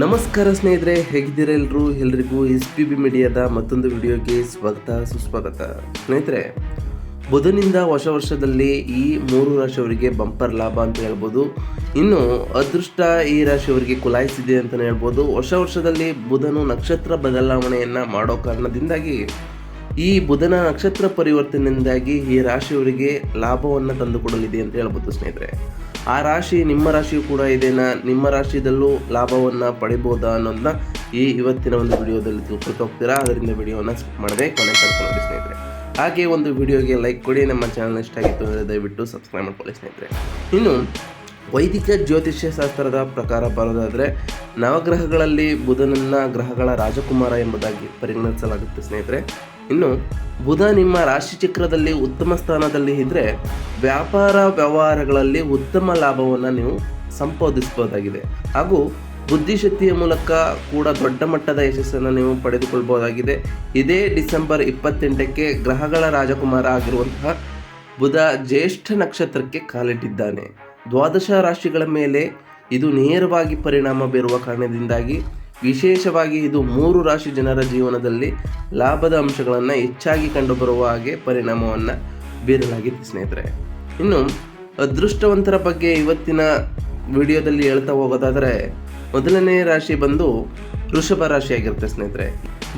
ನಮಸ್ಕಾರ ಸ್ನೇಹಿತರೆ, ಹೇಗಿದ್ದೀರ ಎಲ್ಲರೂ ಎಲ್ರಿಗೂ ಎಸ್ ಪಿ ಬಿ ಮೀಡಿಯಾದ ಮತ್ತೊಂದು ವಿಡಿಯೋಗೆ ಸ್ವಾಗತ, ಸುಸ್ವಾಗತ. ಸ್ನೇಹಿತರೆ, ಬುಧನಿಂದ ಹೊಸ ವರ್ಷದಲ್ಲಿ ಈ ಮೂರು ರಾಶಿಯವರಿಗೆ ಬಂಪರ್ ಲಾಭ ಅಂತ ಹೇಳ್ಬೋದು. ಇನ್ನು ಅದೃಷ್ಟ ಈ ರಾಶಿಯವರಿಗೆ ಕುಲಾಯಿಸಿದೆ ಅಂತಲೇ ಹೇಳ್ಬೋದು. ಹೊಸ ವರ್ಷದಲ್ಲಿ ಬುಧನು ನಕ್ಷತ್ರ ಬದಲಾವಣೆಯನ್ನು ಮಾಡೋ ಕಾರಣದಿಂದಾಗಿ ಈ ಬುಧನ ನಕ್ಷತ್ರ ಪರಿವರ್ತನೆಯಿಂದಾಗಿ ಈ ರಾಶಿಯವರಿಗೆ ಲಾಭವನ್ನು ತಂದುಕೊಡಲಿದೆ ಅಂತ ಹೇಳ್ಬೋದು ಸ್ನೇಹಿತರೆ. ಆ ರಾಶಿ ನಿಮ್ಮ ರಾಶಿಯು ಕೂಡ ಇದೆನಾ? ನಿಮ್ಮ ರಾಶಿಯಲ್ಲೂ ಲಾಭವನ್ನು ಪಡಿಬೋದಾ ಅನ್ನೋದನ್ನ ಈ ಇವತ್ತಿನ ಒಂದು ವಿಡಿಯೋದಲ್ಲಿ ತಿಳ್ಕೊಳ್ತಾ ಹೋಗ್ತೀರಾ? ಅದರಿಂದ ವಿಡಿಯೋನ ಸ್ಕಿಪ್ ಮಾಡದೆ ಕೊನೆ ನೋಡಿ ಸ್ನೇಹಿತರೆ. ಹಾಗೆ ಒಂದು ವಿಡಿಯೋಗೆ ಲೈಕ್ ಕೊಡಿ, ನಮ್ಮ ಚಾನಲ್ ಇಷ್ಟ ಆಗಿತ್ತು ಅಂದರೆ ದಯವಿಟ್ಟು ಸಬ್ಸ್ಕ್ರೈಬ್ ಮಾಡ್ಕೊಳ್ಳಿ ಸ್ನೇಹಿತರೆ. ಇನ್ನು ವೈದಿಕ ಜ್ಯೋತಿಷ್ಯ ಶಾಸ್ತ್ರದ ಪ್ರಕಾರ ಬರೋದಾದರೆ, ನವಗ್ರಹಗಳಲ್ಲಿ ಬುಧನನ್ನ ಗ್ರಹಗಳ ರಾಜಕುಮಾರ ಎಂಬುದಾಗಿ ಪರಿಗಣಿಸಲಾಗುತ್ತೆ ಸ್ನೇಹಿತರೆ. ಇನ್ನು ಬುಧ ನಿಮ್ಮ ರಾಶಿ ಚಕ್ರದಲ್ಲಿ ಉತ್ತಮ ಸ್ಥಾನದಲ್ಲಿ ಇದ್ದರೆ ವ್ಯಾಪಾರ ವ್ಯವಹಾರಗಳಲ್ಲಿ ಉತ್ತಮ ಲಾಭವನ್ನು ನೀವು ಸಂಪಾದಿಸಬಹುದಾಗಿದೆ ಹಾಗೂ ಬುದ್ಧಿಶಕ್ತಿಯ ಮೂಲಕ ಕೂಡ ದೊಡ್ಡ ಮಟ್ಟದ ಯಶಸ್ಸನ್ನು ನೀವು ಪಡೆದುಕೊಳ್ಬೋದಾಗಿದೆ. ಇದೇ ಡಿಸೆಂಬರ್ ಇಪ್ಪತ್ತೆಂಟಕ್ಕೆ ಗ್ರಹಗಳ ರಾಜಕುಮಾರ ಆಗಿರುವಂತಹ ಬುಧ ಜ್ಯೇಷ್ಠ ನಕ್ಷತ್ರಕ್ಕೆ ಕಾಲಿಟ್ಟಿದ್ದಾನೆ. ದ್ವಾದಶ ರಾಶಿಗಳ ಮೇಲೆ ಇದು ನೇರವಾಗಿ ಪರಿಣಾಮ ಬೀರುವ ಕಾರಣದಿಂದಾಗಿ ವಿಶೇಷವಾಗಿ ಇದು ಮೂರು ರಾಶಿ ಜನರ ಜೀವನದಲ್ಲಿ ಲಾಭದ ಅಂಶಗಳನ್ನು ಹೆಚ್ಚಾಗಿ ಕಂಡುಬರುವ ಹಾಗೆ ಪರಿಣಾಮವನ್ನು ಬೀರಲಾಗಿದೆ ಸ್ನೇಹಿತರೆ. ಇನ್ನು ಅದೃಷ್ಟವಂತರ ಬಗ್ಗೆ ಇವತ್ತಿನ ವಿಡಿಯೋದಲ್ಲಿ ಹೇಳ್ತಾ ಹೋಗೋದಾದರೆ ಮೊದಲನೇ ರಾಶಿ ಬಂದು ವೃಷಭ ರಾಶಿಯಾಗಿರುತ್ತೆ ಸ್ನೇಹಿತರೆ.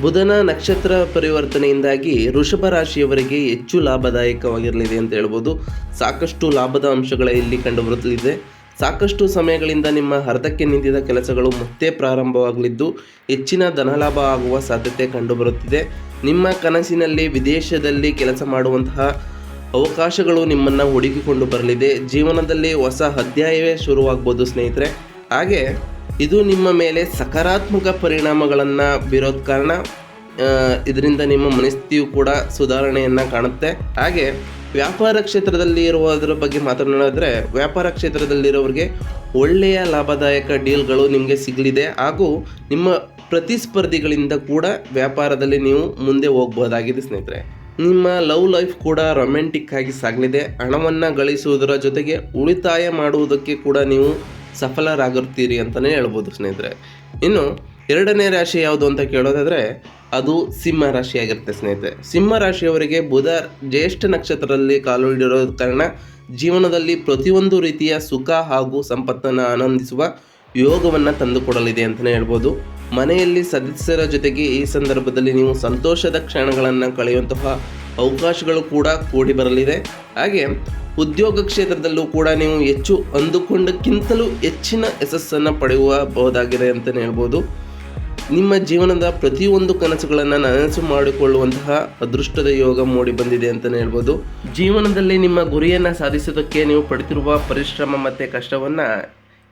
ಬುಧನ ನಕ್ಷತ್ರ ಪರಿವರ್ತನೆಯಿಂದಾಗಿ ವೃಷಭ ರಾಶಿಯವರಿಗೆ ಹೆಚ್ಚು ಲಾಭದಾಯಕವಾಗಿರಲಿದೆ ಅಂತ ಹೇಳ್ಬೋದು. ಸಾಕಷ್ಟು ಲಾಭದ ಅಂಶಗಳ ಇಲ್ಲಿ ಕಂಡುಬರುತ್ತಲಿದೆ. ಸಾಕಷ್ಟು ಸಮಯಗಳಿಂದ ನಿಮ್ಮ ಅರ್ಧಕ್ಕೆ ನಿಂತಿದ್ದ ಕೆಲಸಗಳು ಮತ್ತೆ ಪ್ರಾರಂಭವಾಗಲಿದ್ದು, ಹೆಚ್ಚಿನ ಧನಲಾಭ ಆಗುವ ಸಾಧ್ಯತೆ ಕಂಡುಬರುತ್ತಿದೆ. ನಿಮ್ಮ ಕನಸಿನಲ್ಲಿ ವಿದೇಶದಲ್ಲಿ ಕೆಲಸ ಮಾಡುವಂತಹ ಅವಕಾಶಗಳು ನಿಮ್ಮನ್ನು ಹುಡುಕಿಕೊಂಡು ಬರಲಿದೆ. ಜೀವನದಲ್ಲಿ ಹೊಸ ಅಧ್ಯಾಯವೇ ಶುರುವಾಗ್ಬೋದು ಸ್ನೇಹಿತರೆ. ಹಾಗೆ, ಇದು ನಿಮ್ಮ ಮೇಲೆ ಸಕಾರಾತ್ಮಕ ಪರಿಣಾಮಗಳನ್ನು ಬೀರೋದ ಕಾರಣ ಇದರಿಂದ ನಿಮ್ಮ ಮನಸ್ಥಿತಿಯು ಕೂಡ ಸುಧಾರಣೆಯನ್ನು ಕಾಣುತ್ತೆ. ಹಾಗೆ ವ್ಯಾಪಾರ ಕ್ಷೇತ್ರದಲ್ಲಿ ಇರುವುದರ ಬಗ್ಗೆ ಮಾತನಾಡಿದ್ರೆ, ವ್ಯಾಪಾರ ಕ್ಷೇತ್ರದಲ್ಲಿರೋರಿಗೆ ಒಳ್ಳೆಯ ಲಾಭದಾಯಕ ಡೀಲ್ಗಳು ನಿಮಗೆ ಸಿಗಲಿದೆ. ಹಾಗೂ ನಿಮ್ಮ ಪ್ರತಿಸ್ಪರ್ಧಿಗಳಿಂದ ಕೂಡ ವ್ಯಾಪಾರದಲ್ಲಿ ನೀವು ಮುಂದೆ ಹೋಗ್ಬೋದಾಗಿದೆ ಸ್ನೇಹಿತರೆ. ನಿಮ್ಮ ಲವ್ ಲೈಫ್ ಕೂಡ ರೊಮ್ಯಾಂಟಿಕ್ ಆಗಿ ಸಾಗಲಿದೆ. ಹಣವನ್ನು ಗಳಿಸುವುದರ ಜೊತೆಗೆ ಉಳಿತಾಯ ಮಾಡುವುದಕ್ಕೆ ಕೂಡ ನೀವು ಸಫಲರಾಗಿರ್ತೀರಿ ಅಂತಲೇ ಹೇಳ್ಬೋದು ಸ್ನೇಹಿತರೆ. ಇನ್ನು ಎರಡನೇ ರಾಶಿ ಯಾವುದು ಅಂತ ಕೇಳೋದಾದರೆ ಅದು ಸಿಂಹ ರಾಶಿಯಾಗಿರುತ್ತೆ, ಸ್ನೇಹಿತರೆ. ಸಿಂಹ ರಾಶಿಯವರಿಗೆ ಬುಧ ಜ್ಯೇಷ್ಠ ನಕ್ಷತ್ರದಲ್ಲಿ ಕಾಲು ಹಿಡಿರೋದ ಕಾರಣ ಜೀವನದಲ್ಲಿ ಪ್ರತಿಯೊಂದು ರೀತಿಯ ಸುಖ ಹಾಗೂ ಸಂಪತ್ತನ್ನು ಆನಂದಿಸುವ ಯೋಗವನ್ನು ತಂದುಕೊಡಲಿದೆ ಅಂತಲೇ ಹೇಳ್ಬೋದು. ಮನೆಯಲ್ಲಿ ಸದಸ್ಯರ ಜೊತೆಗೆ ಈ ಸಂದರ್ಭದಲ್ಲಿ ನೀವು ಸಂತೋಷದ ಕ್ಷಣಗಳನ್ನು ಕಳೆಯುವಂತಹ ಅವಕಾಶಗಳು ಕೂಡ ಕೂಡಿ ಬರಲಿದೆ. ಹಾಗೆ ಉದ್ಯೋಗ ಕ್ಷೇತ್ರದಲ್ಲೂ ಕೂಡ ನೀವು ಹೆಚ್ಚು ಅಂದುಕೊಂಡಕ್ಕಿಂತಲೂ ಹೆಚ್ಚಿನ ಯಶಸ್ಸನ್ನು ಪಡೆಯುವಬಹುದಾಗಿದೆ ಅಂತಲೇ ಹೇಳ್ಬೋದು. ನಿಮ್ಮ ಜೀವನದ ಪ್ರತಿಯೊಂದು ಕನಸುಗಳನ್ನು ನನಸು ಮಾಡಿಕೊಳ್ಳುವಂತಹ ಅದೃಷ್ಟದ ಯೋಗ ಮೂಡಿ ಬಂದಿದೆ ಅಂತಲೇ ಹೇಳ್ಬೋದು. ಜೀವನದಲ್ಲಿ ನಿಮ್ಮ ಗುರಿಯನ್ನು ಸಾಧಿಸೋದಕ್ಕೆ ನೀವು ಪಡೆದಿರುವ ಪರಿಶ್ರಮ ಮತ್ತು ಕಷ್ಟವನ್ನು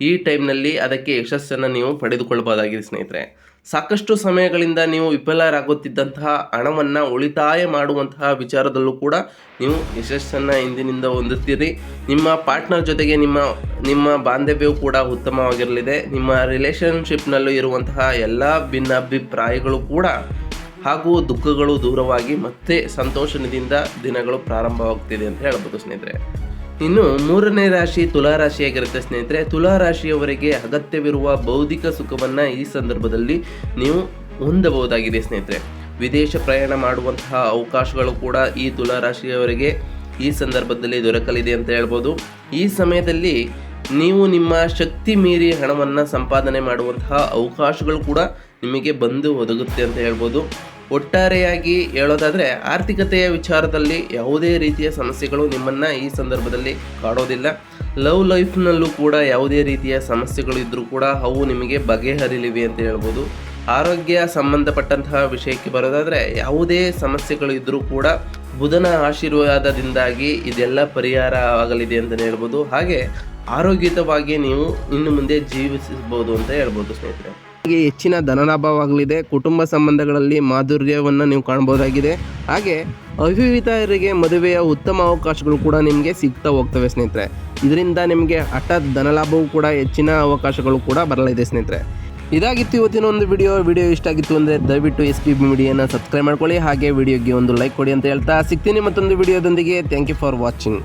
ಈ ಟೈಮ್ನಲ್ಲಿ ಅದಕ್ಕೆ ಯಶಸ್ಸನ್ನು ನೀವು ಪಡೆದುಕೊಳ್ಳಬಹುದಾಗಿದೆ ಸ್ನೇಹಿತರೆ. ಸಾಕಷ್ಟು ಸಮಯಗಳಿಂದ ನೀವು ವಿಫಲರಾಗುತ್ತಿದ್ದಂತಹ ಹಣವನ್ನು ಉಳಿತಾಯ ಮಾಡುವಂತಹ ವಿಚಾರದಲ್ಲೂ ಕೂಡ ನೀವು ಯಶಸ್ಸನ್ನು ಇಂದಿನಿಂದ ಹೊಂದುತ್ತೀರಿ. ನಿಮ್ಮ ಪಾರ್ಟ್ನರ್ ಜೊತೆಗೆ ನಿಮ್ಮ ನಿಮ್ಮ ಬಾಂಧವ್ಯವು ಕೂಡ ಉತ್ತಮವಾಗಿರಲಿದೆ. ನಿಮ್ಮ ರಿಲೇಷನ್ಶಿಪ್ನಲ್ಲೂ ಇರುವಂತಹ ಎಲ್ಲ ಭಿನ್ನಾಭಿಪ್ರಾಯಗಳು ಕೂಡ ಹಾಗೂ ದುಃಖಗಳು ದೂರವಾಗಿ ಮತ್ತೆ ಸಂತೋಷದಿಂದ ದಿನಗಳು ಪ್ರಾರಂಭವಾಗ್ತಿದೆ ಅಂತ ಹೇಳ್ಬೋದು ಸ್ನೇಹಿತರೆ. ಇನ್ನು ಮೂರನೇ ರಾಶಿ ತುಲಾ ರಾಶಿಯಾಗಿರುತ್ತೆ ಸ್ನೇಹಿತರೆ. ತುಲಾ ರಾಶಿಯವರಿಗೆ ಅಗತ್ಯವಿರುವ ಬೌದ್ಧಿಕ ಸುಖವನ್ನು ಈ ಸಂದರ್ಭದಲ್ಲಿ ನೀವು ಹೊಂದಬಹುದಾಗಿದೆ ಸ್ನೇಹಿತರೆ. ವಿದೇಶ ಪ್ರಯಾಣ ಮಾಡುವಂತಹ ಅವಕಾಶಗಳು ಕೂಡ ಈ ತುಲಾ ರಾಶಿಯವರಿಗೆ ಈ ಸಂದರ್ಭದಲ್ಲಿ ದೊರಕಲಿದೆ ಅಂತ ಹೇಳ್ಬೋದು. ಈ ಸಮಯದಲ್ಲಿ ನೀವು ನಿಮ್ಮ ಶಕ್ತಿ ಮೀರಿ ಹಣವನ್ನು ಸಂಪಾದನೆ ಮಾಡುವಂತಹ ಅವಕಾಶಗಳು ಕೂಡ ನಿಮಗೆ ಬಂದು ಒದಗುತ್ತೆ ಅಂತ ಹೇಳ್ಬೋದು. ಒಟ್ಟಾರೆಯಾಗಿ ಹೇಳೋದಾದರೆ ಆರ್ಥಿಕತೆಯ ವಿಚಾರದಲ್ಲಿ ಯಾವುದೇ ರೀತಿಯ ಸಮಸ್ಯೆಗಳು ನಿಮ್ಮನ್ನು ಈ ಸಂದರ್ಭದಲ್ಲಿ ಕಾಡೋದಿಲ್ಲ. ಲವ್ ಲೈಫ್ನಲ್ಲೂ ಕೂಡ ಯಾವುದೇ ರೀತಿಯ ಸಮಸ್ಯೆಗಳು ಇದ್ದರೂ ಕೂಡ ಅವು ನಿಮಗೆ ಬಗೆಹರಿಲಿವೆ ಅಂತ ಹೇಳ್ಬೋದು. ಆರೋಗ್ಯ ಸಂಬಂಧಪಟ್ಟಂತಹ ವಿಷಯಕ್ಕೆ ಬರೋದಾದರೆ ಯಾವುದೇ ಸಮಸ್ಯೆಗಳು ಇದ್ದರೂ ಕೂಡ ಬುಧನ ಆಶೀರ್ವಾದದಿಂದಾಗಿ ಇದೆಲ್ಲ ಪರಿಹಾರ ಆಗಲಿದೆ ಅಂತಲೇ ಹೇಳ್ಬೋದು. ಹಾಗೆ ಆರೋಗ್ಯಯುತವಾಗಿ ನೀವು ಇನ್ನು ಮುಂದೆ ಜೀವಿಸಬಹುದು ಅಂತ ಹೇಳ್ಬೋದು ಸ್ನೇಹಿತರೆ. ನಿಮಗೆ ಹೆಚ್ಚಿನ ಧನಲಾಭವಾಗಲಿದೆ. ಕುಟುಂಬ ಸಂಬಂಧಗಳಲ್ಲಿ ಮಾಧುರ್ಯವನ್ನು ನೀವು ಕಾಣಬಹುದಾಗಿದೆ ಹಾಗೆ ಅವಿವಿತರಿಗೆ ಮದುವೆಯ ಉತ್ತಮ ಅವಕಾಶಗಳು ಕೂಡ ನಿಮಗೆ ಸಿಗ್ತಾ ಹೋಗ್ತವೆ ಸ್ನೇಹಿತರೆ. ಇದರಿಂದ ನಿಮಗೆ ಹಠಾತ್ ಧನಲಾಭವೂ ಕೂಡ ಹೆಚ್ಚಿನ ಅವಕಾಶಗಳು ಕೂಡ ಬರಲಿದೆ ಸ್ನೇಹಿತರೆ. ಇದಾಗಿತ್ತು ಇವತ್ತಿನ ಒಂದು ವಿಡಿಯೋ ವಿಡಿಯೋ ಇಷ್ಟ ಆಗಿತ್ತು ಅಂದರೆ ದಯವಿಟ್ಟು ಎಸ್ ಪಿ ಬಿ ಮೀಡಿಯಾನ ಸಬ್ಸ್ಕ್ರೈಬ್ ಮಾಡ್ಕೊಳ್ಳಿ. ಹಾಗೆ ವಿಡಿಯೋಗೆ ಒಂದು ಲೈಕ್ ಕೊಡಿ ಅಂತ ಹೇಳ್ತಾ ಸಿಗ್ತೀನಿ ಮತ್ತೊಂದು ವಿಡಿಯೋದೊಂದಿಗೆ ಥ್ಯಾಂಕ್ ಯು ಫಾರ್ ವಾಚಿಂಗ್